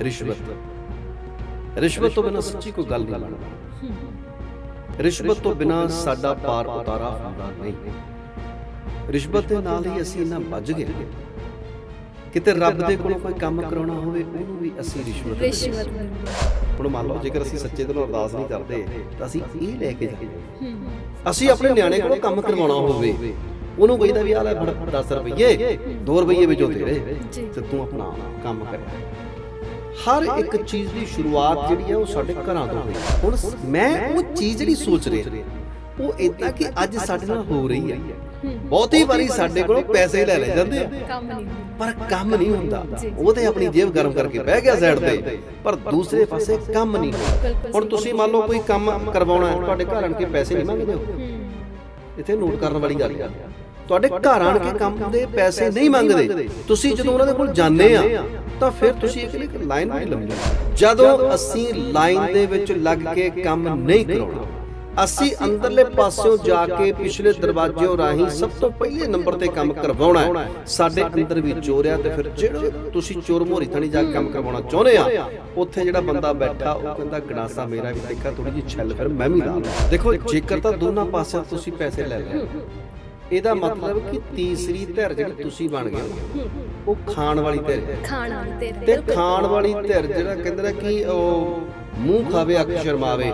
ਰਿਸ਼ਵਤ। ਰਿਸ਼ਵਤ। ਤੋਂ ਬਿਨਾਂ ਸੱਚੀ ਕੋਈ ਗੱਲ ਨਹੀਂ ਬਣਦੀ। ਰਿਸ਼ਵਤ ਤੋਂ ਬਿਨਾਂ ਸਾਡਾ ਪਾਰ ਉਤਾਰਾ ਹੁੰਦਾ ਨਹੀਂ। ਰਿਸ਼ਵਤ ਦੇ ਨਾਲ ਹੀ ਅਸੀਂ ਇਹਨਾਂ ਵੱਜ ਗਏ। ਕਿਤੇ ਰੱਬ ਦੇ ਕੋਲੋਂ ਕੋਈ ਕੰਮ ਕਰਾਉਣਾ ਹੋਵੇ ਉਹਨੂੰ ਵੀ ਅਸੀਂ ਰਿਸ਼ਵਤ। ਹੁਣ ਮੰਨ ਲਓ ਜੇਕਰ ਅਸੀਂ ਸੱਚੇ ਦਿਲੋਂ ਅਰਦਾਸ ਨਹੀਂ ਕਰਦੇ ਤਾਂ ਅਸੀਂ ਇਹ ਲੈ ਕੇ ਜਾਂਦੇ। ਹੂੰ। ਅਸੀਂ ਆਪਣੇ ਨਿਆਣੇ ਕੋਲੋਂ ਕੰਮ ਕਰਵਾਉਣਾ ਹੋਵੇ ਉਹਨੂੰ ਕਹਿੰਦਾ ਵੀ ਆ ਲੈ ਫੜ 10 ਰੁਪਏ 2 ਰੁਪਏ ਵਿੱਚੋਂ ਜੀ ਤੇ ਤੂੰ ਆਪਣਾ ਕੰਮ ਕਰਿਆ। ਹਰ ਇੱਕ ਚੀਜ਼ ਦੀ ਸ਼ੁਰੂਆਤ ਜਿਹੜੀ ਹੈ ਉਹ ਸਾਡੇ ਘਰਾਂ ਤੋਂ ਹੋਈ। ਹੁਣ ਮੈਂ ਉਹ ਚੀਜ਼ ਜਿਹੜੀ ਸੋਚ ਰਿਹਾ ਉਹ ਇਦਾਂ ਕਿ ਅੱਜ ਸਾਡੇ ਨਾਲ ਹੋ ਰਹੀ ਹੈ। ਬਹੁਤੀ ਵਾਰੀ ਸਾਡੇ ਕੋਲੋਂ ਪੈਸੇ ਲੈ ਲੈ ਜਾਂਦੇ ਆ। ਕੰਮ ਨਹੀਂ ਹੁੰਦਾ। ਪਰ ਕੰਮ ਨਹੀਂ ਹੁੰਦਾ। ਉਹ ਤੇ ਆਪਣੀ ਜੇਬ ਗਰਮ ਕਰਕੇ ਬਹਿ ਗਿਆ ਸਾਈਡ ਤੇ। ਪਰ ਦੂਸਰੇ ਪਾਸੇ ਕੰਮ ਨਹੀਂ ਹੁਣ। ਤੁਸੀਂ ਮੰਨ ਲਓ ਕੋਈ ਕੰਮ ਕਰਵਾਉਣਾ ਹੈ ਤੁਹਾਡੇ ਘਰ ਆਣ ਕੇ ਪੈਸੇ ਨਹੀਂ ਮੰਗਦੇ ਹੂੰ। ਇੱਥੇ ਨੋਟ ਕਰਨ ਵਾਲੀ ਗੱਲ ਹੈ। ਤੁਹਾਡੇ ਘਰ ਆਣ ਕੇ ਕੰਮ ਦੇ ਪੈਸੇ ਨਹੀਂ ਮੰਗਦੇ ਤੁਸੀਂ ਜਦੋਂ ਉਹਨਾਂ ਦੇ ਕੋਲ ਜਾਂਦੇ ਆ ਤਾਂ ਫਿਰ ਤੁਸੀਂ ਇੱਕ ਇੱਕ ਲਾਈਨ ਬੜੀ ਲੰਮੀ ਜਦੋਂ। ਅਸੀਂ ਲਾਈਨ ਦੇ ਵਿੱਚ ਲੱਗ ਕੇ ਕੰਮ ਨਹੀਂ ਕਰਾਉਣਾ ਅਸੀਂ ਅੰਦਰਲੇ ਪਾਸਿਓਂ ਜਾ ਕੇ ਪਿਛਲੇ ਦਰਵਾਜ਼ਿਓਂ ਰਾਹੀਂ ਸਭ ਤੋਂ ਪਹਿਲੇ ਨੰਬਰ ਤੇ ਕੰਮ ਕਰਵਾਉਣਾ ਹੈ। ਸਾਡੇ ਅੰਦਰ ਵੀ ਚੋਰ ਆ ਤੇ ਫਿਰ ਜਿਹੜਾ ਤੁਸੀਂ ਚੋਰ ਮੋਰੀ ਥਾਣੀ ਜਾ ਕੇ ਕੰਮ ਕਰਵਾਉਣਾ ਚਾਹੁੰਦੇ ਆ ਉੱਥੇ ਜਿਹੜਾ ਬੰਦਾ ਬੈਠਾ ਉਹ ਕਹਿੰਦਾ ਗਣਾਸਾ ਮੇਰਾ ਵੀ ਦੇਖਾ ਥੋੜੀ ਜਿਹੀ ਛੱਲ ਫਿਰ ਮੈਂ ਵੀ ਲਾ ਦੇਖੋ ਜੇਕਰ ਤਾਂ ਦੋਨਾਂ ਪਾਸਿਆਂ ਤੁਸੀਂ ਪੈਸੇ ਲੈ ਲਏ ਇਹਦਾ ਮਤਲਬ ਕਿ ਤੀਸਰੀ ਧਿਰ ਜਿਹੜੀ ਤੁਸੀਂ ਬਣ ਗਏ ਹੋ, ਉਹ ਖਾਣ ਵਾਲੀ ਧਿਰ ਹੈ। ਖਾਣ ਵਾਲੀ ਤੇ ਤੇ ਖਾਣ ਵਾਲੀ ਧਿਰ ਜਿਹੜਾ ਕਹਿੰਦੇ ਨੇ ਕਿ ਉਹ ਮੂੰਹ ਖਾਵੇ ਅੱਖ ਸ਼ਰਮਾਵੇ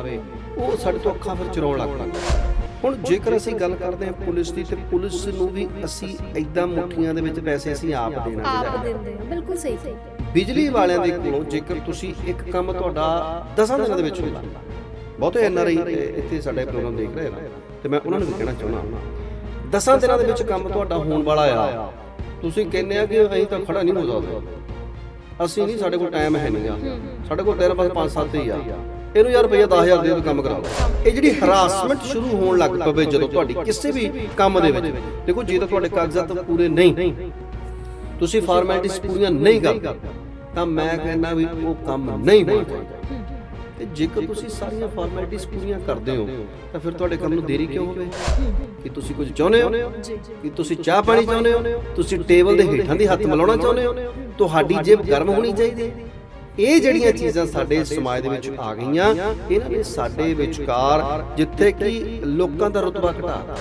ਉਹ ਸਾਡੇ ਤੋਂ ਅੱਖਾਂ ਫਿਰ ਚਰਾਉਣ ਲੱਗ ਪੈਂਦਾ ਹੁਣ ਜੇਕਰ ਅਸੀਂ ਗੱਲ ਕਰਦੇ ਹਾਂ ਪੁਲਿਸ ਦੀ ਤੇ ਪੁਲਿਸ ਨੂੰ ਵੀ ਅਸੀਂ ਐਦਾਂ ਮੁੱਠੀਆਂ ਦੇ ਵਿੱਚ ਪੈਸੇ ਅਸੀਂ ਆਪ ਦੇਣਾ ਆਪ ਦਿੰਦੇ ਬਿਲਕੁਲ ਸਹੀ। ਬਿਜਲੀ ਵਾਲਿਆਂ ਦੇ ਕੋਲੋਂ ਜੇਕਰ ਤੁਸੀਂ ਇੱਕ ਕੰਮ ਤੁਹਾਡਾ 10 ਦਿਨਾਂ ਦੇ ਵਿੱਚ ਹੁੰਦਾ ਬਹੁਤੇ ਐਨਆਰਆਈ ਇੱਥੇ ਸਾਡੇ ਪ੍ਰੋਗਰਾਮ ਦੇਖ ਰਹੇ ਨੇ। ਤੇ ਮੈਂ ਉਹਨਾਂ ਨੂੰ ਵੀ ਕਹਿਣਾ ਚਾਹੁੰਦਾ 10 ਦਿਨਾਂ ਦੇ ਵਿੱਚ ਕੰਮ ਤੁਹਾਡਾ ਹੋਣ ਵਾਲਾ ਆ। ਤੁਸੀਂ ਕਹਿੰਦੇ ਆ ਕਿ ਅਸੀਂ ਤਾਂ ਖੜਾ ਨਹੀਂ ਹੋ ਸਕਦੇ। ਅਸੀਂ ਨਹੀਂ ਸਾਡੇ ਕੋਲ ਟਾਈਮ ਹੈ ਨਹੀਂਗਾ ਸਾਡੇ ਕੋਲ ਟਾਈਮ ਬਸ 5-7 ਹੀ ਆ। ਇਹਨੂੰ ਯਾਰ ਰੁਪਈਆ 10000 ਦੇ ਦਿਓ ਕੰਮ ਕਰਾ ਲਓ ਇਹ ਜਿਹੜੀ ਹਰਾਸਮੈਂਟ ਸ਼ੁਰੂ ਹੋਣ ਲੱਗ ਪਵੇ ਜਦੋਂ ਤੁਹਾਡੀ ਕਿਸੇ ਵੀ ਕੰਮ ਦੇ ਵਿੱਚ। ਦੇਖੋ ਜੇ ਤਾਂ ਤੁਹਾਡੇ ਕਾਗਜ਼ਾਤ ਪੂਰੇ ਨਹੀਂ ਤੁਸੀਂ ਫਾਰਮੈਲਿਟੀਜ਼ ਪੂਰੀਆਂ ਨਹੀਂ ਕਰਦੇ ਤਾਂ ਮੈਂ ਕਹਿੰਦਾ ਵੀ ਉਹ ਕੰਮ ਨਹੀਂ ਹੋਣਾ ਚਾਹੀਦਾ। ਤੇ ਜੇਕਰ ਤੁਸੀਂ ਸਾਰੀਆਂ ਫਾਰਮੈਲਿਟੀਜ਼ ਪੂਰੀਆਂ ਕਰਦੇ ਹੋ ਤਾਂ ਫਿਰ ਤੁਹਾਡੇ ਕੰਮ ਨੂੰ ਦੇਰੀ ਕਿਉਂ ਹੋਵੇ? ਕਿ ਤੁਸੀਂ ਕੁਝ ਚਾਹੁੰਦੇ ਹੋ? ਕਿ ਤੁਸੀਂ ਚਾਹ ਪਾਣੀ ਚਾਹੁੰਦੇ ਹੋ? ਤੁਸੀਂ ਟੇਬਲ ਦੇ ਹੇਠਾਂ ਦੀ ਹੱਥ ਮਿਲਾਉਣਾ ਚਾਹੁੰਦੇ ਹੋ? ਤੁਹਾਡੀ ਜੇਬ ਗਰਮ ਹੋਣੀ ਚਾਹੀਦੀ ਹੈ। ਇਹ ਜਿਹੜੀਆਂ ਚੀਜ਼ਾਂ ਸਾਡੇ ਸਮਾਜ ਦੇ ਵਿੱਚ ਆ ਗਈਆਂ ਇਹਨਾਂ ਨੇ ਸਾਡੇ ਵਿਚਕਾਰ ਜਿੱਥੇ ਕਿ ਲੋਕਾਂ ਦਾ ਰੁਤਬਾ ਘਟਾਤਾ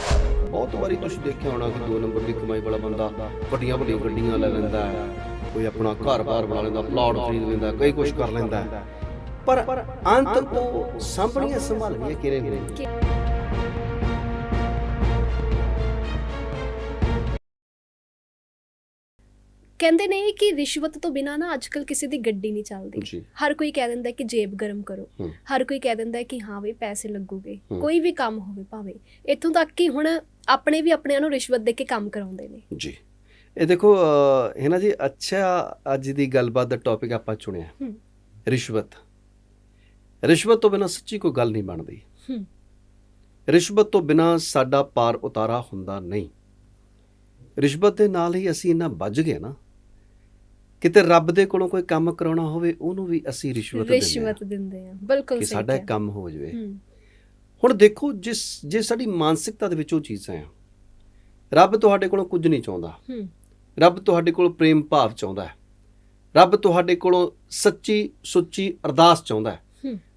ਬਹੁਤ ਵਾਰੀ ਤੁਸੀਂ ਦੇਖਿਆ ਹੋਣਾ ਕਿ ਦੋ ਨੰਬਰ ਦੀ ਕਮਾਈ ਵਾਲਾ ਬੰਦਾ ਵੱਡੀਆਂ ਵੱਡੀਆਂ ਗੱਡੀਆਂ ਲੈ ਲੈਂਦਾ ਹੈ ਕੋਈ ਆਪਣਾ ਘਰ-ਬਾਰ ਬਣਾ ਲੈਂਦਾ ਪਲਾਟ ਖਰੀਦ ਲੈਂਦਾ ਕਈ ਕੁਝ ਕਰ ਲੈਂਦਾ ਪਰ ਅੰਤ ਉਹ ਸਾਂਭਣੀਆਂ ਸੰਭਾਲਣੀਆਂ ਕਿਵੇਂ ਹੋਣਗੀਆਂ ਕਹਿੰਦੇ ਨੇ ਕਿ ਰਿਸ਼ਵਤ ਤੋਂ ਬਿਨਾ ਨਾ ਅੱਜਕੱਲ ਕਿਸੇ ਦੀ ਗੱਡੀ ਨਹੀਂ ਚੱਲਦੀ। ਹਰ ਕੋਈ ਕਹਿ ਦਿੰਦਾ ਕਿ ਜੇਬ ਗਰਮ ਕਰੋ। ਹਰ ਕੋਈ ਕਹਿ ਦਿੰਦਾ ਕਿ ਹਾਂ ਵੀ ਪੈਸੇ ਲੱਗੂਗੇ। ਕੋਈ ਵੀ ਕੰਮ ਹੋਵੇ ਭਾਵੇਂ। ਇੱਥੋਂ ਤੱਕ ਕਿ ਹੁਣ ਆਪਣੇ ਵੀ ਆਪਣਿਆਂ ਨੂੰ ਰਿਸ਼ਵਤ ਦੇ ਕੇ ਕੰਮ ਕਰਾਉਂਦੇ ਨੇ। ਜੀ। ਇਹ ਦੇਖੋ ਹੈ ਨਾ ਜੀ ਅੱਛਾ ਅੱਜ ਦੀ ਗੱਲਬਾਤ ਦਾ ਟੌਪਿਕ ਆਪਾਂ ਚੁਣਿਆ। ਰਿਸ਼ਵਤ। ਰਿਸ਼ਵਤ ਤੋਂ ਬਿਨਾਂ ਸੱਚੀ ਕੋਈ ਗੱਲ ਨਹੀਂ ਬਣਦੀ। ਹੂੰ। ਰਿਸ਼ਵਤ ਤੋਂ ਬਿਨਾਂ ਸਾਡਾ ਪਾਰ ਉਤਾਰਾ ਹੁੰਦਾ ਨਹੀਂ। ਰਿਸ਼ਵਤ ਦੇ ਨਾਲ ਹੀ ਅਸੀਂ ਇੰਨਾ ਵੱਜ ਗਏ ਨਾ ਕਿਤੇ ਰੱਬ ਦੇ ਕੋਲੋਂ ਕੋਈ ਕੰਮ ਕਰਾਉਣਾ ਹੋਵੇ ਉਹਨੂੰ ਵੀ ਅਸੀਂ ਰਿਸ਼ਵਤ ਦਿੰਦੇ ਹਾਂ। ਰਿਸ਼ਵਤ ਦਿੰਦੇ ਆ ਬਿਲਕੁਲ ਕਿ ਸਹੀ ਸਾਡਾ ਇਹ ਕਿਹਾ। ਕੰਮ ਹੋ ਜਾਵੇ। ਹੂੰ। ਹੁਣ ਦੇਖੋ ਜਿਸ ਜੇ ਸਾਡੀ ਮਾਨਸਿਕਤਾ ਦੇ ਵਿੱਚ ਉਹ ਚੀਜ਼ਾਂ ਆ ਰੱਬ ਤੁਹਾਡੇ ਕੋਲੋਂ ਕੁਝ ਨਹੀਂ ਚਾਹੁੰਦਾ। ਹੂੰ। ਰੱਬ ਤੁਹਾਡੇ ਕੋਲੋਂ ਪ੍ਰੇਮ ਭਾਵ ਚਾਹੁੰਦਾ ਹੈ। ਰੱਬ ਤੁਹਾਡੇ ਕੋਲੋਂ ਸੱਚੀ ਸੁੱਚੀ ਅਰਦਾਸ ਚਾਹੁੰਦਾ ਹੈ ਹੂੰ।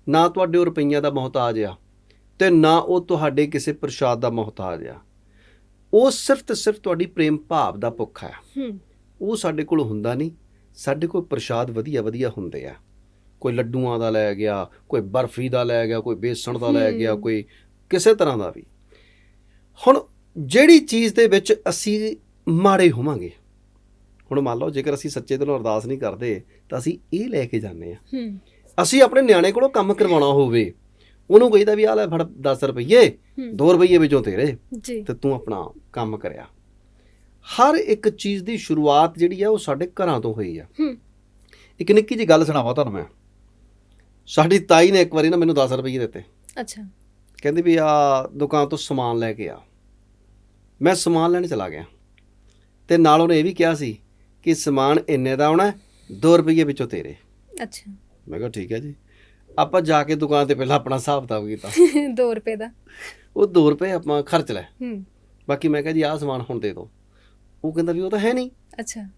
ਨਾ ਤੁਹਾਡੇ ਉਹ ਰੁਪਈਆਂ ਦਾ ਮੁਹਤਾਜ ਆ ਤੇ ਨਾ ਉਹ ਤੁਹਾਡੇ ਕਿਸੇ ਪ੍ਰਸ਼ਾਦ ਦਾ ਮੁਹਤਾਜ ਆ। ਉਹ ਸਿਰਫ ਤੇ ਸਿਰਫ ਤੁਹਾਡੀ ਪ੍ਰੇਮ ਭਾਵ ਦਾ ਭੁੱਖ ਹੂੰ। ਉਹ ਸਾਡੇ ਕੋਲ ਹੁੰਦਾ ਨਹੀਂ। ਸਾਡੇ ਕੋਲ ਪ੍ਰਸ਼ਾਦ ਵਧੀਆ ਵਧੀਆ ਹੁੰਦੇ ਆ। ਕੋਈ ਲੱਡੂਆਂ ਦਾ ਲੈ ਗਿਆ ਕੋਈ ਬਰਫੀ ਦਾ ਲੈ ਗਿਆ ਕੋਈ ਬੇਸਣ ਦਾ ਲੈ ਗਿਆ। ਕੋਈ ਕਿਸੇ ਤਰ੍ਹਾਂ ਦਾ ਵੀ। ਹੁਣ ਜਿਹੜੀ ਚੀਜ਼ ਦੇ ਵਿੱਚ ਅਸੀਂ ਮਾੜੇ ਹੋਵਾਂਗੇ ਹੁਣ ਮੰਨ ਲਓ ਜੇਕਰ ਅਸੀਂ ਸੱਚੇ ਦਿਲੋਂ ਅਰਦਾਸ ਨਹੀਂ ਕਰਦੇ ਤਾਂ ਅਸੀਂ ਇਹ ਲੈ ਕੇ ਜਾਂਦੇ ਆ। ਹੂੰ। ਅਸੀਂ ਆਪਣੇ ਨਿਆਣੇ ਕੋਲੋਂ ਕੰਮ ਕਰਵਾਉਣਾ ਹੋਵੇ ਉਹਨੂੰ ਕਹਿੰਦਾ ਵੀ ਆ ਲੈ ਫੜ 10 ਰੁਪਏ ਹੂੰ। 2 ਰੁਪਏ ਵਿੱਚੋਂ ਤੇਰੇ ਜੀ। ਤੇ ਤੂੰ ਆਪਣਾ ਕੰਮ ਕਰਿਆ। ਹਰ ਇੱਕ ਚੀਜ਼ ਦੀ ਸ਼ੁਰੂਆਤ ਜਿਹੜੀ ਆ ਉਹ ਸਾਡੇ ਘਰਾਂ ਤੋਂ ਹੋਈ ਆ। ਹੂੰ। ਇੱਕ ਨਿੱਕੀ ਜਿਹੀ ਗੱਲ ਸੁਣਾਵਾਂ ਤੁਹਾਨੂੰ ਮੈਂ। ਸਾਡੀ ਤਾਈ ਨੇ ਇੱਕ ਵਾਰੀ ਨਾ ਮੈਨੂੰ 10 ਰੁਪਏ ਦਿੱਤੇ। ਅੱਛਾ। ਕਹਿੰਦੀ ਵੀ ਆ ਦੁਕਾਨ ਤੋਂ ਸਮਾਨ ਲੈ ਕੇ ਆ। ਮੈਂ ਸਮਾਨ ਲੈਣ ਚਲਾ ਗਿਆ। ਤੇ ਨਾਲ ਉਹਨੇ ਇਹ ਵੀ ਕਿਹਾ ਸੀ ਕਿ ਸਮਾਨ ਇੰਨੇ ਦਾ ਆਉਣਾ 2 ਰੁਪਏ ਵਿੱਚੋਂ ਤੇਰੇ। ਅੱਛਾ। ਮੈਂ ਕਿਹਾ ਠੀਕ ਹੈ ਜੀ। ਆਪਾਂ ਜਾ ਕੇ ਦੁਕਾਨ ਤੇ ਪਹਿਲਾਂ ਆਪਣਾ ਹਿਸਾਬ ਕਿਤਾਬ ਕੀਤਾ। 2 ਰੁਪਏ ਦਾ। ਉਹ 2 ਰੁਪਏ ਆਪਾਂ ਖਰਚ ਲੈ ਹੂੰ। ਬਾਕੀ ਮੈਂ ਕਿਹਾ ਜੀ ਆਹ ਸਮਾਨ ਹੁਣ ਦੇ ਦਿਓ। ਉਹ ਕਹਿੰਦਾ ਵੀ ਉਹ ਤਾਂ ਹੈ ਨਹੀਂ। ਅੱਛਾ।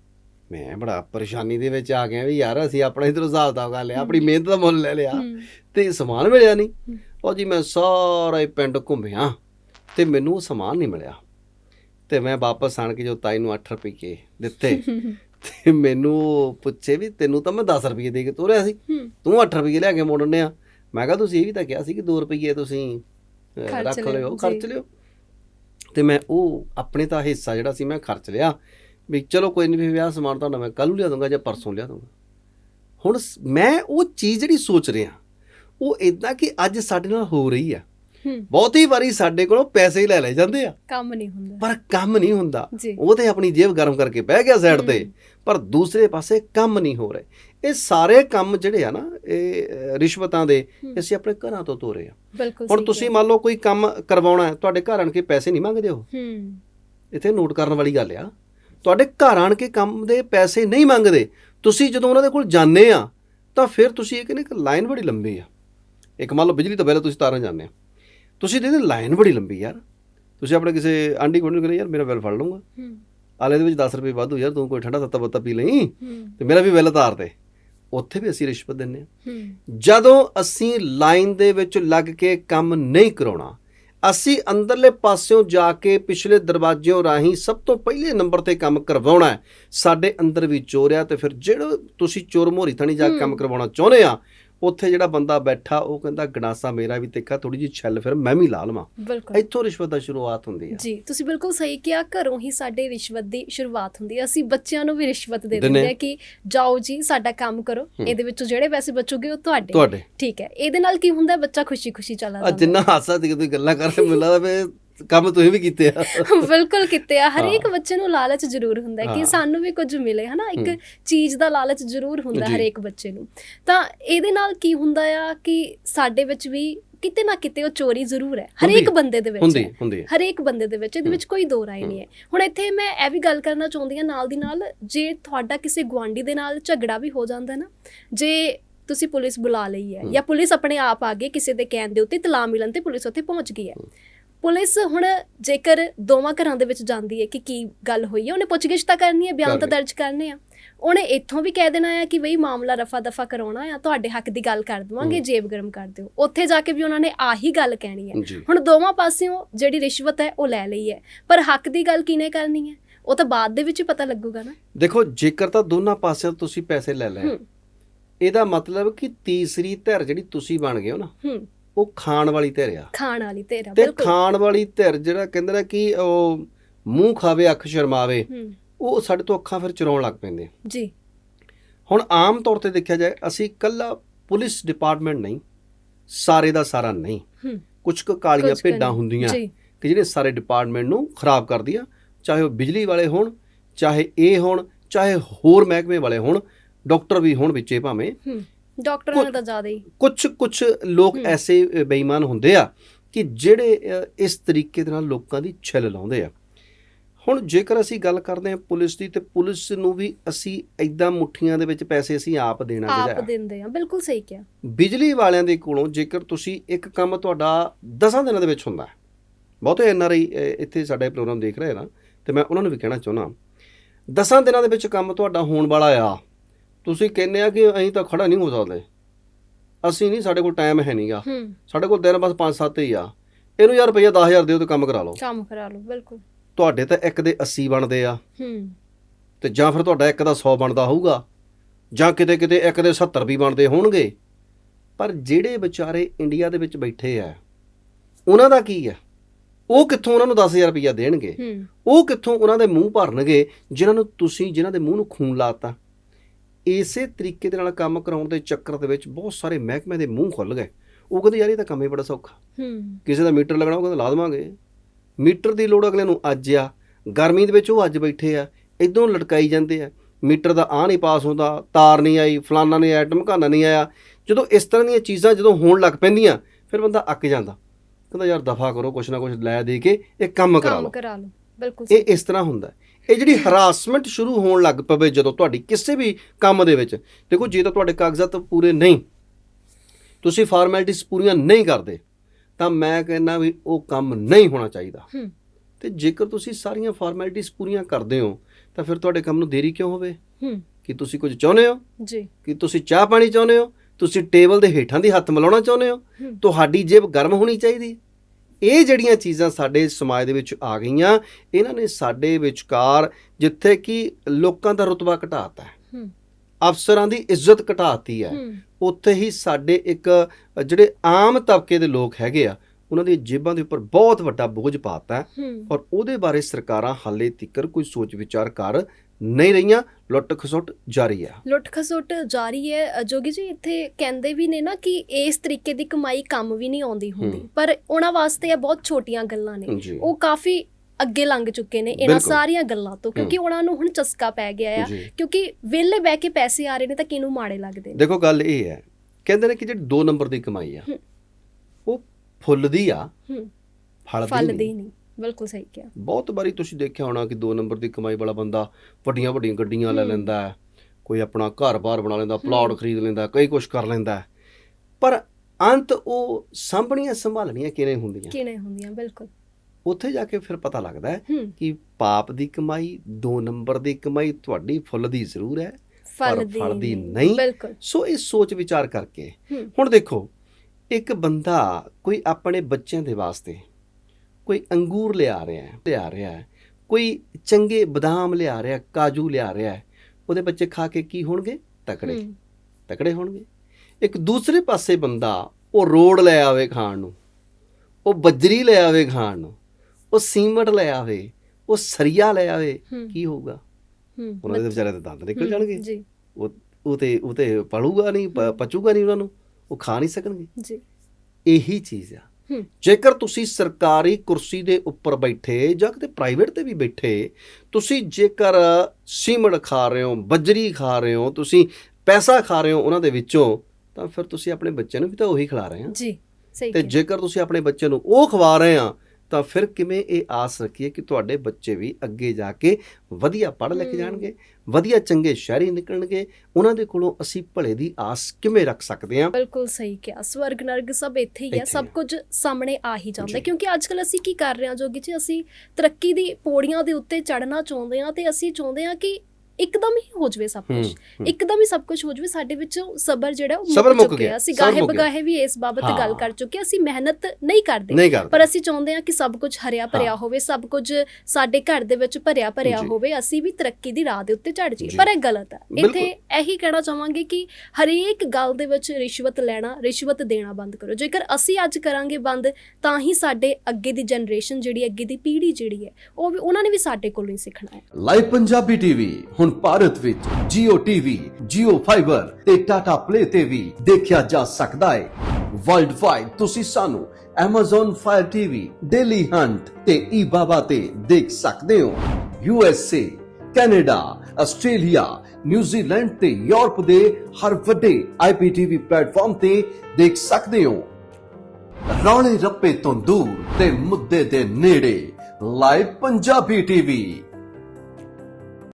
ਮੈਂ ਬੜਾ ਪਰੇਸ਼ਾਨੀ ਦੇ ਵਿੱਚ ਆ ਗਿਆ ਵੀ ਯਾਰ ਅਸੀਂ ਆਪਣਾ ਇਧਰੋਂ ਹਿਸਾਬ ਦਾ ਕਰ ਲਿਆ ਆਪਣੀ ਮਿਹਨਤ ਦਾ ਮੁੱਲ ਲੈ ਲਿਆ। ਤੇ ਸਮਾਨ ਮਿਲਿਆ ਨਹੀਂ। ਉਹ ਜੀ ਮੈਂ ਸਾਰਾ ਹੀ ਪਿੰਡ ਘੁੰਮਿਆ ਤੇ ਮੈਨੂੰ ਉਹ ਸਮਾਨ ਨਹੀਂ ਮਿਲਿਆ। ਤੇ ਮੈਂ ਵਾਪਸ ਆਣ ਕੇ ਜੋ ਤਾਈ ਨੂੰ 8 ਰੁਪਏ ਦਿੱਤੇ ਤੇ ਮੈਨੂੰ ਪੁੱਛੇ ਵੀ ਤੈਨੂੰ ਤਾਂ ਮੈਂ 10 ਰੁਪਏ ਦੇ ਕੇ ਤੋਰਿਆ ਸੀ। ਤੂੰ 8 ਰੁਪਏ ਲੈ ਕੇ ਮੋੜਨੇ ਆ। ਮੈਂ ਕਿਹਾ ਤੁਸੀਂ ਇਹ ਵੀ ਤਾਂ ਕਿਹਾ ਸੀ ਕਿ 2 ਰੁਪਏ ਤੁਸੀਂ ਰੱਖ ਲਿਓ, ਖਰਚ। ਲਿਓ। ਤੇ ਮੈਂ ਉਹ ਆਪਣੇ ਤਾਂ ਹਿੱਸਾ ਜਿਹੜਾ ਸੀ ਮੈਂ ਖਰਚ ਲਿਆ। ਵੀ ਚਲੋ ਕੋਈ ਨਹੀਂ ਵੀ ਵਿਆਹ ਸਮਾਨ ਤੁਹਾਡਾ ਮੈਂ ਕੱਲ ਨੂੰ ਲਿਆ ਦੂੰਗਾ ਜਾਂ ਪਰਸੋਂ ਲਿਆ ਦੂੰਗਾ ਹੁਣ ਮੈਂ ਉਹ ਚੀਜ਼ ਜਿਹੜੀ ਸੋਚ ਰਿਹਾ ਉਹ ਇਦਾਂ ਕਿ ਅੱਜ ਸਾਡੇ ਨਾਲ ਹੋ ਰਹੀ ਆ। ਬਹੁਤੀ ਵਾਰੀ ਸਾਡੇ ਕੋਲੋਂ ਪੈਸੇ ਹੀ ਲੈ ਲਏ ਜਾਂਦੇ ਆ। ਕੰਮ ਨਹੀਂ ਹੁੰਦਾ। ਪਰ ਕੰਮ ਨਹੀਂ ਹੁੰਦਾ। ਉਹ ਤੇ ਆਪਣੀ ਜੇਬ ਗਰਮ ਕਰਕੇ ਬਹਿ ਗਿਆ ਸਾਈਡ ਤੇ। ਪਰ ਦੂਸਰੇ ਪਾਸੇ ਕੰਮ ਨਹੀਂ ਹੋ ਰਹੇ। ਇਹ ਸਾਰੇ ਕੰਮ ਜਿਹੜੇ ਆ ਨਾ ਇਹ ਰਿਸ਼ਵਤਾਂ ਦੇ। ਅਸੀਂ ਆਪਣੇ ਘਰਾਂ ਤੋਂ ਤੋਰੇ ਆ। ਹੁਣ ਤੁਸੀਂ। ਮੰਨ ਲਓ ਕੋਈ ਕੰਮ ਕਰਵਾਉਣਾ ਹੈ ਤੁਹਾਡੇ ਘਰ ਆਣ ਕੇ ਪੈਸੇ ਨਹੀਂ ਮੰਗਦੇ ਹੋ ਹੂੰ। ਇੱਥੇ ਨੋਟ ਕਰਨ ਵਾਲੀ ਗੱਲ ਆ। ਤੁਹਾਡੇ ਘਰ ਆਣ ਕੇ ਕੰਮ ਦੇ ਪੈਸੇ ਨਹੀਂ ਮੰਗਦੇ। ਤੁਸੀਂ ਜਦੋਂ ਉਹਨਾਂ ਦੇ ਕੋਲ ਜਾਂਦੇ ਆ ਤਾਂ ਫਿਰ ਤੁਸੀਂ ਇਹ ਕਹਿੰਦੇ ਕਿ ਲਾਈਨ ਬੜੀ ਲੰਬੀ ਆ। ਇੱਕ ਮੰਨ ਲਓ ਬਿਜਲੀ ਤੋਂ ਪਹਿਲਾਂ ਤੁਸੀਂ ਤਾਰਾਂ ਜਾਂਦੇ ਆ। ਤੁਸੀਂ ਦੇਖਦੇ ਲਾਈਨ ਬੜੀ ਲੰਬੀ ਯਾਰ। ਤੁਸੀਂ ਆਪਣੇ ਕਿਸੇ ਆਂਢੀ ਗੁਆਂਢੀ ਨੂੰ ਕਹਿੰਦੇ ਯਾਰ ਮੇਰਾ ਬਿੱਲ ਫੜ ਲਊਗਾ। ਹੂੰ। ਆਲੇ ਦੇ ਵਿੱਚ 10 ਰੁਪਏ ਵਾਧੂ ਯਾਰ ਤੂੰ ਕੋਈ ਠੰਡਾ ਤੱਤਾ ਬੱਤਾ ਪੀ ਲਈ ਤੇ ਮੇਰਾ ਵੀ ਬਿੱਲ ਤਾਰ ਦੇ। ਉੱਥੇ ਵੀ ਅਸੀਂ ਰਿਸ਼ਵਤ ਦਿੰਨੇ ਆ ਹੂੰ। ਜਦੋਂ ਅਸੀਂ ਲਾਈਨ ਦੇ ਵਿੱਚ ਲੱਗ ਕੇ ਕੰਮ ਨਹੀਂ ਕਰਾਉਣਾ ਅਸੀਂ ਅੰਦਰਲੇ ਪਾਸਿਓਂ ਜਾ ਕੇ ਪਿਛਲੇ ਦਰਵਾਜ਼ਿਓਂ ਰਾਹੀਂ ਸਭ ਤੋਂ ਪਹਿਲੇ ਨੰਬਰ ਤੇ ਕੰਮ ਕਰਵਾਉਣਾ ਹੈ। ਸਾਡੇ ਅੰਦਰ ਵੀ ਚੋਰ ਆ ਤੇ ਫਿਰ ਜਿਹੜਾ ਤੁਸੀਂ ਚੋਰ ਮੋਰੀ ਥਣੀ ਜਾ ਕੇ ਕੰਮ। ਕਰਵਾਉਣਾ ਚਾਹੁੰਦੇ ਆ ਉੱਥੇ ਜਿਹੜਾ ਬੰਦਾ ਬੈਠਾ ਉਹ ਕਹਿੰਦਾ ਗਣਾਸਾ ਮੇਰਾ ਵੀ ਤਿੱਖਾ ਥੋੜੀ ਜਿਹੀ ਛੱਲ ਫਿਰ ਮੈਂ ਵੀ ਲਾ ਲਵਾਂ। ਬਿਲਕੁਲ। ਇੱਥੋਂ ਰਿਸ਼ਵਤ ਦਾ ਸ਼ੁਰੂਆਤ ਹੁੰਦੀ ਆ। ਜੀ ਤੁਸੀਂ ਬਿਲਕੁਲ ਸਹੀ ਕਿਹਾ ਘਰੋਂ ਹੀ ਸਾਡੇ ਰਿਸ਼ਵਤ ਦੀ ਸ਼ੁਰੂਆਤ ਹੁੰਦੀ ਹੈ ਅਸੀਂ ਬੱਚਿਆਂ ਨੂੰ ਵੀ ਰਿਸ਼ਵਤ ਦੇ ਦਿੰਦੇ ਆ ਕਿ ਜਾਓ ਜੀ ਸਾਡਾ ਕੰਮ ਕਰੋ। ਹੂੰ। ਇਹਦੇ ਵਿੱਚੋਂ ਜਿਹੜੇ ਪੈਸੇ ਬਚੋਗੇ ਉਹ ਤੁਹਾਡੇ। ਤੁਹਾਡੇ। ਠੀਕ ਹੈ। ਇਹਦੇ ਨਾਲ ਕੀ ਹੁੰਦਾ ਹੈ? ਬੱਚਾ ਖੁਸ਼ੀ-ਖੁਸ਼ੀ ਚਲਾ ਜਾਂਦਾ ਜਿੰਨਾ ਹਾਸਾ ਤੇ ਗੱਲਾਂ ਕਰ ਰਹੇ ਮਿਲਦਾ ਵੇ ਕੰਮ ਤੁਸੀਂ ਵੀ ਕੀਤੇ ਆ ਬਿਲਕੁਲ ਕਿਤੇ ਆ ਹਰੇਕ। ਬੱਚੇ ਨੂੰ ਲਾਲਚ ਜ਼ਰੂਰ ਹੁੰਦਾ ਹੈ। ਕਿ ਸਾਨੂੰ ਵੀ ਕੁਝ ਮਿਲੇ ਹਨਾ ਇੱਕ। ਚੀਜ਼ ਦਾ ਲਾਲਚ ਜ਼ਰੂਰ ਹੁੰਦਾ। ਹਰੇਕ ਬੱਚੇ ਨੂੰ ਤਾਂ ਇਹਦੇ ਨਾਲ ਕੀ ਹੁੰਦਾ ਆ ਕਿ ਸਾਡੇ ਵਿੱਚ ਵੀ ਕਿਤੇ ਨਾ ਕਿਤੇ ਉਹ ਚੋਰੀ ਜ਼ਰੂਰ ਹੈ ਹਰੇਕ। ਬੰਦੇ ਦੇ ਵਿੱਚ ਹੁੰਦੀ ਹੁੰਦੀ ਹੈ। ਹਰੇਕ ਬੰਦੇ ਦੇ ਵਿੱਚ ਇਹਦੇ ਵਿੱਚ ਕੋਈ ਦੋ ਰਾਏ ਨਹੀਂ ਹੈ ਹੁਣ ਇੱਥੇ ਮੈਂ ਇਹ ਵੀ ਗੱਲ ਕਰਨਾ ਚਾਹੁੰਦੀ ਹਾਂ ਨਾਲ ਦੀ ਨਾਲ ਜੇ ਤੁਹਾਡਾ ਕਿਸੇ ਗੁਆਂਢੀ ਦੇ ਨਾਲ ਝਗੜਾ ਵੀ ਹੋ ਜਾਂਦਾ ਨਾ ਜੇ ਤੁਸੀਂ ਪੁਲਿਸ ਬੁਲਾ ਲਈ ਹੈ। ਜਾਂ ਪੁਲਿਸ ਆਪਣੇ ਆਪ ਆ ਗਈ ਕਿਸੇ ਦੇ ਕਹਿਣ ਦੇ ਉੱਤੇ ਤਲਾਹ ਮਿਲਣ ਤੇ ਪੁਲਿਸ ਉੱਥੇ ਪਹੁੰਚ ਗਈ ਹੈ ਪੁਲਿਸ ਹੁਣ ਜੇਕਰ ਦੋਵਾਂ ਘਰਾਂ ਦੇ ਵਿੱਚ ਜਾਂਦੀ ਹੈ ਕਿ ਕੀ ਗੱਲ ਹੋਈ ਹੈ ਉਹਨੇ ਪੁੱਛਗਿੱਛ ਤਾਂ ਕਰਨੀ ਹੈ ਬਿਆਨ ਤਾਂ। ਦਰਜ ਕਰਨੇ ਆ। ਉਹਨੇ ਇੱਥੋਂ ਵੀ ਕਹਿ ਦੇਣਾ ਹੈ ਕਿ ਬਈ ਮਾਮਲਾ ਰਫਾ ਦਫਾ ਕਰਾਉਣਾ ਆ ਤੁਹਾਡੇ ਹੱਕ ਦੀ ਗੱਲ ਕਰ ਦਵਾਂਗੇ। ਜੇਬ ਗਰਮ ਕਰ ਦਿਓ। ਉੱਥੇ ਜਾ ਕੇ ਵੀ ਉਹਨਾਂ ਨੇ ਆਹੀ ਗੱਲ ਕਹਿਣੀ ਹੈ। ਹੁਣ ਦੋਵਾਂ ਪਾਸਿਓਂ ਜਿਹੜੀ ਰਿਸ਼ਵਤ ਹੈ ਉਹ ਲੈ ਲਈ ਹੈ। ਪਰ ਹੱਕ ਦੀ ਗੱਲ ਕਿਨੇ ਕਰਨੀ ਹੈ? ਉਹ ਤਾਂ ਬਾਅਦ ਦੇ ਵਿੱਚ ਹੀ ਪਤਾ ਲੱਗੂਗਾ ਨਾ। ਦੇਖੋ ਜੇਕਰ ਤਾਂ ਦੋਨਾਂ ਪਾਸਿਆਂ ਤੋਂ ਤੁਸੀਂ ਪੈਸੇ ਲੈ ਲਏ ਇਹਦਾ ਮਤਲਬ ਕਿ ਤੀਸਰੀ ਧਿਰ ਜਿਹੜੀ ਤੁਸੀਂ ਬਣ ਗਏ ਹੋ ਨਾ ਹੂੰ। ਉਹ ਖਾਣ ਵਾਲੀ ਧਿਰ ਆ। ਖਾਣ ਵਾਲੀ ਤੇਰਾ ਤੇ ਬਿਲਕੁਲ। ਖਾਣ ਵਾਲੀ ਧਿਰ ਜਿਹੜਾ ਕਹਿੰਦੇ ਨੇ ਕਿ ਉਹ ਮੂੰਹ ਖਾਵੇ ਅੱਖ ਸ਼ਰਮਾਵੇ ਉਹ ਸਾਡੇ ਤੋਂ ਅੱਖਾਂ ਫਿਰ ਚੁਰਾਉਣ ਲੱਗ ਪੈਂਦੇ ਜੀ। ਹੁਣ ਆਮ ਤੌਰ ਤੇ ਦੇਖਿਆ ਜਾਏ ਅਸੀਂ ਕੱਲਾ ਪੁਲਿਸ ਡਿਪਾਰਟਮੈਂਟ ਨਹੀਂ ਸਾਰੇ ਦਾ ਸਾਰਾ ਨਹੀਂ। ਕੁਝ ਕੁ ਕਾਲੀਆਂ ਭੇਡਾਂ। ਹੁੰਦੀਆਂ ਕਿ ਜਿਹੜੇ ਸਾਰੇ ਡਿਪਾਰਟਮੈਂਟ ਨੂੰ ਖਰਾਬ ਕਰਦੀਆਂ ਚਾਹੇ ਉਹ ਬਿਜਲੀ ਵਾਲੇ ਹੋਣ ਚਾਹੇ ਇਹ ਹੋਣ ਚਾਹੇ ਹੋਰ ਮਹਿਕਮੇ ਵਾਲੇ ਹੋਣ ਡਾਕਟਰ ਵੀ ਹੋਣ ਵਿੱਚੇ ਭਾਵੇਂ। ਡਾਕਟਰਾਂ ਨੇ ਤਾਂ ਜ਼ਿਆਦਾ ਹੀ। ਕੁਝ ਕੁਝ ਲੋਕ। ਐਸੇ ਬੇਈਮਾਨ ਹੁੰਦੇ ਆ ਕਿ ਜਿਹੜੇ ਇਸ ਤਰੀਕੇ ਦੇ ਨਾਲ ਲੋਕਾਂ ਦੀ ਛਿੱਲ ਲਾਉਂਦੇ ਆ। ਹੁਣ ਜੇਕਰ ਅਸੀਂ ਗੱਲ ਕਰਦੇ ਹਾਂ ਪੁਲਿਸ ਦੀ ਤੇ ਪੁਲਿਸ ਨੂੰ ਵੀ ਅਸੀਂ ਐਦਾਂ ਮੁੱਠੀਆਂ ਦੇ ਵਿੱਚ ਪੈਸੇ ਅਸੀਂ ਆਪ ਦੇਣਾ ਆਪ ਚਾਹੀਦਾ ਦਿੰਦੇ ਆ ਬਿਲਕੁਲ ਸਹੀ ਕਿਹਾ। ਬਿਜਲੀ ਵਾਲਿਆਂ ਦੇ ਕੋਲੋਂ ਜੇਕਰ ਤੁਸੀਂ ਇੱਕ ਕੰਮ ਤੁਹਾਡਾ 10 ਦਿਨਾਂ ਦੇ ਵਿੱਚ ਹੁੰਦਾ ਬਹੁਤੇ ਐਨਆਰਆਈ ਇੱਥੇ ਸਾਡਾ ਪ੍ਰੋਗਰਾਮ ਦੇਖ ਰਹੇ ਨਾ ਤੇ ਮੈਂ ਉਹਨਾਂ ਨੂੰ ਵੀ ਕਹਿਣਾ ਚਾਹੁੰਦਾ 10 ਦਿਨਾਂ ਦੇ ਵਿੱਚ ਕੰਮ ਤੁਹਾਡਾ ਹੋਣ ਵਾਲਾ ਆ। ਤੁਸੀਂ ਕਹਿੰਦੇ ਆ ਕਿ ਅਸੀਂ ਤਾਂ ਖੜਾ ਨਹੀਂ ਹੋ ਸਕਦੇ। ਅਸੀਂ ਨਹੀਂ ਸਾਡੇ ਕੋਲ ਟਾਈਮ ਹੈ ਨਹੀਂਗਾ ਹੂੰ। ਸਾਡੇ ਕੋਲ ਦਿਨ ਬਸ 5-7 ਹੀ ਆ। ਇਹਨੂੰ ਯਾਰ ਰੁਪਈਆ 10000 ਦਿਓ ਤੇ ਕੰਮ ਕਰਾ ਲਓ। ਕੰਮ ਕਰਾ ਲਓ ਬਿਲਕੁਲ। ਤੁਹਾਡੇ ਤਾਂ ਇੱਕ ਦੇ 80 ਬਣਦੇ ਆ। ਹੂੰ। ਤੇ ਜਾਂ ਫਿਰ ਤੁਹਾਡਾ ਇੱਕ ਦਾ 100 ਬਣਦਾ ਹੋਊਗਾ ਜਾਂ ਕਿਤੇ ਕਿਤੇ ਇੱਕ ਦੇ 70 ਵੀ ਬਣਦੇ ਹੋਣਗੇ। ਪਰ ਜਿਹੜੇ ਵਿਚਾਰੇ ਇੰਡੀਆ ਦੇ ਵਿੱਚ ਬੈਠੇ ਆ ਉਹਨਾਂ ਦਾ ਕੀ ਆ? ਉਹ ਕਿੱਥੋਂ ਉਹਨਾਂ ਨੂੰ 10000 ਰੁਪਈਆ ਦੇਣਗੇ? ਉਹ ਕਿੱਥੋਂ ਉਹਨਾਂ ਦੇ ਮੂੰਹ ਭਰਨਗੇ ਜਿਨ੍ਹਾਂ ਨੂੰ ਤੁਸੀਂ ਜਿਨ੍ਹਾਂ ਦੇ ਮੂੰਹ ਨੂੰ ਖੂਨ ਲਾਤਾ? ਇਸੇ ਤਰੀਕੇ ਦੇ ਨਾਲ ਕੰਮ ਕਰਾਉਣ ਦੇ ਚੱਕਰ ਦੇ ਵਿੱਚ ਬਹੁਤ ਸਾਰੇ ਮਹਿਕਮੇ ਦੇ ਮੂੰਹ ਖੁੱਲ ਗਏ। ਉਹ ਕਹਿੰਦੇ ਯਾਰ ਇਹ ਤਾਂ ਕੰਮ ਹੀ ਬੜਾ ਸੌਖਾ। ਹੂੰ। ਕਿਸੇ ਦਾ ਮੀਟਰ ਲੱਗਣਾ ਉਹ ਕਹਿੰਦਾ ਲਾ ਦੇਵਾਂਗੇ। ਮੀਟਰ ਦੀ ਲੋੜ ਅਗਲੇ ਨੂੰ ਅੱਜ ਆ। ਗਰਮੀ ਦੇ ਵਿੱਚ ਉਹ ਅੱਜ ਬੈਠੇ ਆ। ਇਦੋਂ ਲਟਕਾਈ ਜਾਂਦੇ ਆ। ਮੀਟਰ ਦਾ ਆ ਨਹੀਂ ਪਾਸ ਹੁੰਦਾ ਤਾਰ ਨਹੀਂ ਆਈ ਫਲਾਨਾ ਨਹੀਂ ਆਇਆ ਟਮਕਾਨਾ ਨਹੀਂ ਆਇਆ। ਜਦੋਂ ਇਸ ਤਰ੍ਹਾਂ ਦੀਆਂ ਚੀਜ਼ਾਂ ਜਦੋਂ ਹੋਣ ਲੱਗ ਪੈਂਦੀਆਂ ਫਿਰ ਬੰਦਾ ਅੱਕ ਜਾਂਦਾ। ਕਹਿੰਦਾ ਯਾਰ ਦਫਾ ਕਰੋ ਕੁਛ ਨਾ ਕੁਛ ਲੈ ਦੇ ਕੇ ਇਹ ਕੰਮ ਕਰਾ ਕੰਮ ਲਓ। ਕਰਾ ਲਓ। ਬਿਲਕੁਲ ਇਹ ਇਸ ਤਰ੍ਹਾਂ ਹੁੰਦਾ। ਇਹ ਜਿਹੜੀ ਹਰਾਸਮੈਂਟ ਸ਼ੁਰੂ ਹੋਣ ਲੱਗ ਪਵੇ ਜਦੋਂ ਤੁਹਾਡੀ ਕਿਸੇ ਵੀ ਕੰਮ ਦੇ ਵਿੱਚ ਦੇਖੋ ਜੇ ਤਾਂ ਤੁਹਾਡੇ ਕਾਗਜ਼ਾਤ ਪੂਰੇ ਨਹੀਂ ਤੁਸੀਂ ਫਾਰਮੈਲਿਟੀਆਂ ਪੂਰੀਆਂ ਨਹੀਂ ਕਰਦੇ ਤਾਂ ਮੈਂ ਕਹਿੰਦਾ ਵੀ ਉਹ ਕੰਮ ਨਹੀਂ ਹੋਣਾ ਚਾਹੀਦਾ। ਤੇ ਜੇਕਰ ਤੁਸੀਂ ਸਾਰੀਆਂ ਫਾਰਮੈਲਿਟੀਆਂ ਪੂਰੀਆਂ ਕਰਦੇ ਹੋ ਤਾਂ ਫਿਰ ਤੁਹਾਡੇ ਕੰਮ ਨੂੰ ਦੇਰੀ ਕਿਉਂ ਹੋਵੇ? ਕਿ ਤੁਸੀਂ ਕੁਝ ਚਾਹੁੰਦੇ ਹੋ? ਜੀ। ਕਿ ਤੁਸੀਂ ਚਾਹ ਪਾਣੀ ਚਾਹੁੰਦੇ ਹੋ? ਤੁਸੀਂ ਟੇਬਲ ਦੇ ਹੇਠਾਂ ਦੀ ਹੱਥ ਮਿਲਾਉਣਾ ਚਾਹੁੰਦੇ ਹੂੰ। ਤੁਹਾਡੀ ਜੇਬ ਗਰਮ ਹੋਣੀ ਚਾਹੀਦੀ। ਇਹ ਜਿਹੜੀਆਂ ਚੀਜ਼ਾਂ ਸਾਡੇ ਸਮਾਜ ਦੇ ਵਿੱਚ ਆ ਗਈਆਂ ਇਹਨਾਂ ਨੇ ਸਾਡੇ ਵਿਚਕਾਰ ਜਿੱਥੇ ਕਿ ਲੋਕਾਂ ਦਾ ਰੁਤਬਾ ਘਟਾਤਾ ਹੈ। ਅਫਸਰਾਂ ਦੀ ਇੱਜ਼ਤ ਘਟਾਤੀ ਹੈ। ਉੱਥੇ ਹੀ ਸਾਡੇ ਇੱਕ ਜਿਹੜੇ ਆਮ ਤਬਕੇ ਦੇ ਲੋਕ ਹੈਗੇ ਆ ਉਹਨਾਂ ਦੀ ਜੇਬਾਂ ਦੇ ਉੱਪਰ ਬਹੁਤ ਵੱਡਾ ਬੋਝ ਪਾਤਾ ਔਰ ਉਹਦੇ ਬਾਰੇ ਸਰਕਾਰਾਂ ਹਾਲੇ ਤੀਕਰ ਕੋਈ ਸੋਚ ਵਿਚਾਰ ਕਰ ਨਹੀਂ ਰਹੀਆਂ ਲੁੱਟ ਖਸੁੱਟ ਜਾਰੀ ਆ ਲੁੱਟ ਖਸੁੱਟ ਜਾਰੀ ਹੈ। ਜੋਗੀ ਜੀ ਇੱਥੇ ਕਹਿੰਦੇ ਵੀ ਨੇ ਨਾ ਕਿ ਇਸ ਤਰੀਕੇ ਦੀ ਕਮਾਈ ਕੰਮ ਵੀ ਨਹੀਂ ਆਉਂਦੀ ਹੁੰਦੀ। ਹੂੰ। ਪਰ ਉਹਨਾਂ ਵਾਸਤੇ ਇਹ ਬਹੁਤ ਛੋਟੀਆਂ ਗੱਲਾਂ ਨੇ। ਉਹ ਕਾਫੀ ਅੱਗੇ ਲੰਘ ਚੁੱਕੇ ਨੇ ਇਹਨਾਂ। ਸਾਰੀਆਂ ਗੱਲਾਂ ਤੋਂ ਕਿਉਂਕਿ ਉਹਨਾਂ ਨੂੰ ਹੁਣ ਚਸਕਾ ਪੈ ਗਿਆ ਆ। ਕਿਉਂਕਿ ਵਿਹਲੇ ਬਹਿ ਕੇ ਪੈਸੇ ਆ ਰਹੇ ਨੇ ਤਾਂ ਕਿਹਨੂੰ ਮਾੜੇ ਲੱਗਦੇ ਨੇ? ਦੇਖੋ ਗੱਲ ਇਹ ਹੈ। ਕਹਿੰਦੇ ਨੇ ਕਿ ਜਿਹੜੀ 2 ਨੰਬਰ ਦੀ ਕਮਾਈ ਆ ਹੂੰ। ਉਹ ਫੁੱਲਦੀ ਆ ਹੂੰ। ਫਲਦੀ ਫਲ ਨਹੀਂ। ਦੀ ਨਹੀਂ। ਬਿਲਕੁਲ ਸਹੀ ਕਿਹਾ ਬਹੁਤ ਵਾਰੀ ਤੁਸੀਂ ਦੇਖਿਆ ਹੋਣਾ ਕਿ 2 ਨੰਬਰ ਦੀ ਕਮਾਈ ਵਾਲਾ ਬੰਦਾ ਵੱਡੀਆਂ ਵੱਡੀਆਂ ਗੱਡੀਆਂ ਲੈ। ਲੈਂਦਾ ਹੈ ਕੋਈ ਆਪਣਾ ਘਰ-ਬਾਰ ਬਣਾ ਲੈਂਦਾ ਪਲਾਟ। ਖਰੀਦ ਲੈਂਦਾ ਕਈ ਕੁਝ ਕਰ ਲੈਂਦਾ। ਪਰ ਅੰਤ ਉਹ ਸਾਂਭਣੀਆਂ ਸੰਭਾਲਣੀਆਂ ਕਿਵੇਂ ਹੁੰਦੀਆਂ ਕਿਨੇ ਹੁੰਦੀਆਂ ਬਿਲਕੁਲ ਉੱਥੇ ਜਾ ਕੇ ਫਿਰ ਪਤਾ ਲੱਗਦਾ ਹੈ ਕਿ ਪਾਪ ਦੀ ਕਮਾਈ 2 ਨੰਬਰ ਦੀ ਕਮਾਈ ਤੁਹਾਡੀ ਫੁੱਲਦੀ ਜ਼ਰੂਰ ਹੈ ਫਲ ਪਰ ਦੀ ਫਲ ਦੀ ਨਹੀਂ। ਬਿਲਕੁਲ ਸੋ ਇਹ ਸੋਚ ਵਿਚਾਰ ਕਰਕੇ ਹੁਣ ਦੇਖੋ ਇੱਕ ਬੰਦਾ ਕੋਈ ਆਪਣੇ ਬੱਚਿਆਂ ਦੇ ਵਾਸਤੇ ਕੋਈ ਅੰਗੂਰ ਲਿਆ ਰਿਹਾ ਹੈ ਲਿਆ ਰਿਹਾ ਹੈ ਕੋਈ ਚੰਗੇ ਬਦਾਮ ਲਿਆ ਰਿਹਾ ਕਾਜੂ ਲਿਆ ਰਿਹਾ ਉਹਦੇ ਬੱਚੇ ਖਾ ਕੇ ਕੀ ਹੋਣਗੇ? ਤਕੜੇ। ਤਕੜੇ ਹੋਣਗੇ। ਇੱਕ ਦੂਸਰੇ ਪਾਸੇ ਬੰਦਾ ਉਹ ਰੋੜ ਲੈ ਆਵੇ ਖਾਣ ਨੂੰ ਉਹ ਬੱਜਰੀ ਲੈ ਆਵੇ ਖਾਣ ਨੂੰ ਉਹ ਸੀਮਟ ਲੈ ਆਵੇ ਉਹ ਸਰੀਆ ਲੈ ਆਵੇ ਕੀ ਹੋਊਗਾ? ਉਹਨਾਂ ਦੇ ਵਿਚਾਰੇ ਦੇ ਦੰਦ ਨਿਕਲ ਜਾਣਗੇ। ਜੀ। ਉਹ ਉਹ ਤੇ ਉਹ ਤੇ ਪੜੂਗਾ ਨਹੀਂ ਪਚੂਗਾ ਨਹੀਂ ਉਹਨਾਂ ਨੂੰ ਉਹ ਖਾ ਨਹੀਂ ਸਕਣਗੇ। ਜੀ। ਇਹੀ ਚੀਜ਼ ਆ। ਜੇਕਰ ਤੁਸੀਂ ਸਰਕਾਰੀ ਕੁਰਸੀ ਦੇ ਉੱਪਰ ਬੈਠੇ ਜਾਂ ਕਿਤੇ ਪ੍ਰਾਈਵੇਟ ਤੇ ਵੀ ਬੈਠੇ ਤੁਸੀਂ ਜੇਕਰ ਸੀਮੜ ਖਾ ਰਹੇ ਹੋ ਬੱਜਰੀ ਖਾ ਰਹੇ ਹੋ ਤੁਸੀਂ ਪੈਸਾ ਖਾ ਰਹੇ ਹੋ ਉਹਨਾਂ ਦੇ ਵਿੱਚੋਂ ਤਾਂ ਫਿਰ ਤੁਸੀਂ ਆਪਣੇ ਬੱਚਿਆਂ ਨੂੰ ਵੀ ਤਾਂ ਉਹੀ ਖਿਲਾ ਰਹੇ ਆ। ਜੀ ਸਹੀ ਤੇ ਜੇਕਰ ਤੁਸੀਂ ਆਪਣੇ ਬੱਚੇ ਨੂੰ ਉਹ ਖਵਾ ਰਹੇ ਆ ਤਾਂ ਫਿਰ ਕਿਵੇਂ ਇਹ ਆਸ ਰੱਖੀਏ ਕਿ ਤੁਹਾਡੇ ਬੱਚੇ ਵੀ ਅੱਗੇ ਜਾ ਕੇ ਵਧੀਆ ਪੜ੍ਹ ਲਿਖ। ਜਾਣਗੇ ਵਧੀਆ ਚੰਗੇ ਸ਼ਹਿਰੀ ਨਿਕਲਣਗੇ ਉਹਨਾਂ ਦੇ ਕੋਲੋਂ ਅਸੀਂ ਭਲੇ ਦੀ ਆਸ ਕਿਵੇਂ ਰੱਖ ਸਕਦੇ ਹਾਂ ਬਿਲਕੁਲ ਸਹੀ ਕਿਹਾ ਸਵਰਗ ਨਰਕ ਸਭ ਇੱਥੇ ਹੀ ਹੈ ਸਭ। ਕੁਝ ਸਾਹਮਣੇ ਆ ਹੀ ਜਾਂਦਾ। ਕਿਉਂਕਿ ਅੱਜ ਕੱਲ ਅਸੀਂ ਕੀ ਕਰ ਰਹੇ ਹਾਂ ਜੋਗੀ ਜੀ ਅਸੀਂ ਤਰੱਕੀ ਦੀ ਪੌੜੀਆਂ ਦੇ ਉੱਤੇ ਚੜ੍ਹਨਾ ਚਾਹੁੰਦੇ ਹਾਂ ਤੇ ਅਸੀਂ ਚਾਹੁੰਦੇ ਹਾਂ ਕਿ ਇੱਕਦਮ ਹੀ ਹੋ ਜਵੇ ਸਭ ਕੁਝ। ਇੱਕਦਮ ਹੀ ਸਭ ਕੁਝ ਹੋ ਜਵੇ ਸਾਡੇ ਵਿੱਚੋਂ ਸਬਰ ਜਿਹੜਾ ਉਹ ਸਬਰ ਮੁੱਕ ਚੁੱਕਿਆ ਗਿਆ, ਅਸੀਂ ਗਾਹੇ। ਬਗਾਹੇ ਵੀ ਇਸ ਬਾਬਤ। ਗੱਲ ਕਰ ਚੁੱਕੇ। ਅਸੀਂ ਮਿਹਨਤ ਨਹੀਂ ਕਰਦੇ ਪਰ ਅਸੀਂ ਚਾਹੁੰਦੇ ਹਾਂ ਕਿ ਸਭ ਕੁਝ ਹਰਿਆ ਭਰਿਆ। ਹੋਵੇ ਸਭ ਕੁਝ ਸਾਡੇ ਘਰ ਦੇ ਵਿੱਚ ਭਰਿਆ ਭਰਿਆ। ਹੋਵੇ ਅਸੀਂ ਵੀ ਤਰੱਕੀ ਦੀ ਰਾਹ ਦੇ ਉੱਤੇ ਚੜ ਜਾਈਏ। ਪਰ ਇਹ ਗਲਤ ਹੈ। ਇੱਥੇ ਇਹੀ ਕਹਿਣਾ ਚਾਹਾਂਗੇ ਕਿ ਹਰੇਕ ਗੱਲ ਦੇ ਵਿੱਚ ਰਿਸ਼ਵਤ ਲੈਣਾ ਰਿਸ਼ਵਤ ਦੇਣਾ ਬੰਦ ਕਰੋ ਜੇਕਰ ਅਸੀਂ ਅੱਜ ਕਰਾਂਗੇ ਬੰਦ ਤਾਂ ਹੀ ਸਾਡੇ ਅੱਗੇ ਦੀ ਜਨਰੇਸ਼ਨ ਜਿਹੜੀ ਅੱਗੇ ਦੀ ਪੀੜ੍ਹੀ ਜਿਹੜੀ ਹੈ ਉਹ ਵੀ ਉਹਨਾਂ ਨੇ ਵੀ ਸਾਡੇ ਕੋਲੋਂ ਹੀ ਸਿੱਖਣਾ ਹੈ ਲਾਈਵ ਪੰਜਾਬੀ ਟੀਵੀ ਹੁਣ ਭਾਰਤ ਵਿੱਚ Jio TV, Jio Fiber ਤੇ Tata Play ਤੇ ਵੀ ਦੇਖਿਆ ਜਾ ਸਕਦਾ ਹੈ। ਵਰਲਡ ਵਾਈਡ ਤੁਸੀਂ ਸਾਨੂੰ Amazon Fire TV, Daily Hunt ਤੇ eBaba ਤੇ ਦੇਖ ਸਕਦੇ ਹੋ। USA, Canada, Australia, New Zealand ਤੇ ਯੂਰਪ ਦੇ ਹਰ ਵੱਡੇ IPTV ਪਲੇਟਫਾਰਮ ਤੇ ਦੇਖ ਸਕਦੇ ਹੋ। ਰੌਲੇ ਰੱਪੇ ਤੋਂ ਦੂਰ ਤੇ ਮੁੱਦੇ ਦੇ ਨੇੜੇ ਲਾਈਵ ਪੰਜਾਬੀ ਟੀਵੀ